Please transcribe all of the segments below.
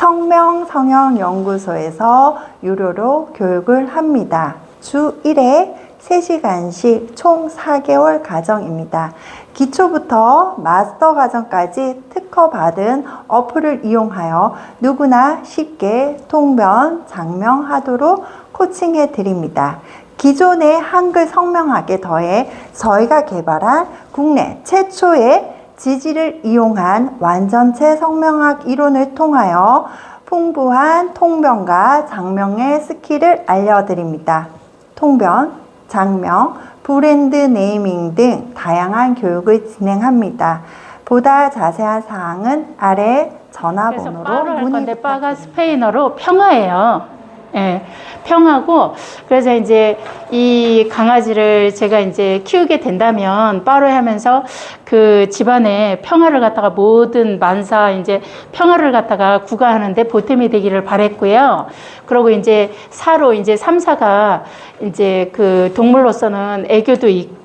생명성형연구소에서 유료로 교육을 합니다. 주 1회 3시간씩 총 4개월 과정입니다. 기초부터 마스터 과정까지 특허받은 어플을 이용하여 누구나 쉽게 통변, 장명하도록 코칭해 드립니다. 기존의 한글 성명학에 더해 저희가 개발한 국내 최초의 지지를 이용한 완전체 성명학 이론을 통하여 풍부한 통변과 장명의 스킬을 알려드립니다. 통변, 장명, 브랜드 네이밍 등 다양한 교육을 진행합니다. 보다 자세한 사항은 아래 전화번호로 문의 건데 부탁드립니다. 스페인어로 평화예요. 예, 평하고 그래서 이제 이 강아지를 제가 이제 키우게 된다면 빠로 하면서 그 집안에 평화를 갖다가 모든 만사 이제 평화를 갖다가 구가하는데 보탬이 되기를 바랬고요. 그리고 이제 사로 이제 삼사가 이제 그 동물로서는 애교도 있고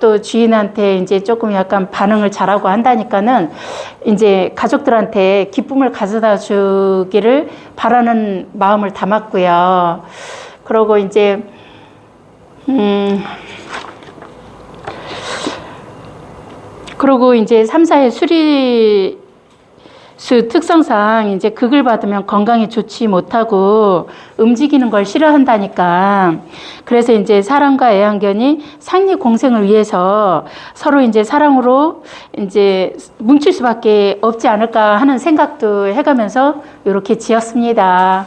또 주인한테 이제 조금 약간 반응을 잘하고 한다니까는 이제 가족들한테 기쁨을 가져다 주기를 바라는 마음을 담았고요. 그러고 이제 음 그리고 이제 삼사의 수리 수 특성상 이제 극을 받으면 건강에 좋지 못하고 움직이는 걸 싫어한다니까. 그래서 이제 사랑과 애완견이 상리 공생을 위해서 서로 이제 사랑으로 이제 뭉칠 수밖에 없지 않을까 하는 생각도 해가면서 이렇게 지었습니다.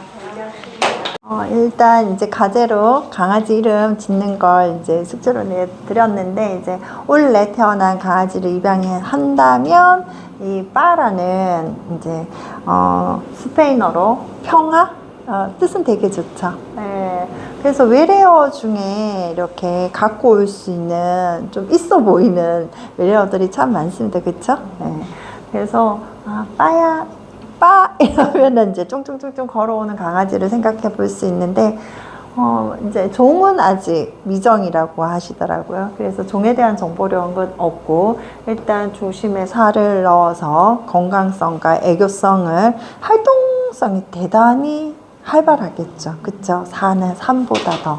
어, 일단 이제 과제로 강아지 이름 짓는 걸 이제 숙제로 내드렸는데 이제 올해 태어난 강아지를 입양한다면 이 빠라는 이제 어, 스페인어로 평화 어, 뜻은 되게 좋죠. 네. 그래서 외래어 중에 이렇게 갖고 올 수 있는 좀 있어 보이는 외래어들이 참 많습니다. 그렇죠? 네. 그래서 아, 빠야 빠 이러면은 이제 쫑쫑쫑쫑 걸어오는 강아지를 생각해 볼 수 있는데 어 이제 종은 아직 미정이라고 하시더라고요. 그래서 종에 대한 정보력은 없고 일단 조심에 살을 넣어서 건강성과 애교성을 활동성이 대단히 활발하겠죠. 그쵸? 사는 삶보다 더.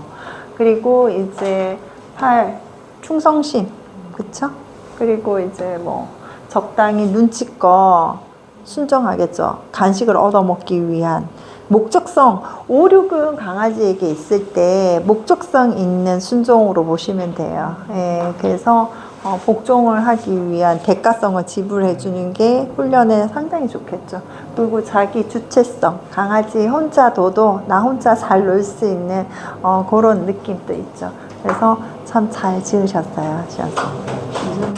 그리고 이제 팔 충성심. 그쵸? 그리고 이제 뭐 적당히 눈치껏 순종하겠죠. 간식을 얻어먹기 위한 목적성, 5, 6은 강아지에게 있을 때 목적성 있는 순종으로 보시면 돼요. 예, 그래서 어, 복종을 하기 위한 대가성을 지불해 주는 게 훈련에 상당히 좋겠죠. 그리고 자기 주체성, 강아지 혼자 둬도 나 혼자 잘 놀 수 있는 어, 그런 느낌도 있죠. 그래서 참 잘 지으셨어요, 지었어요.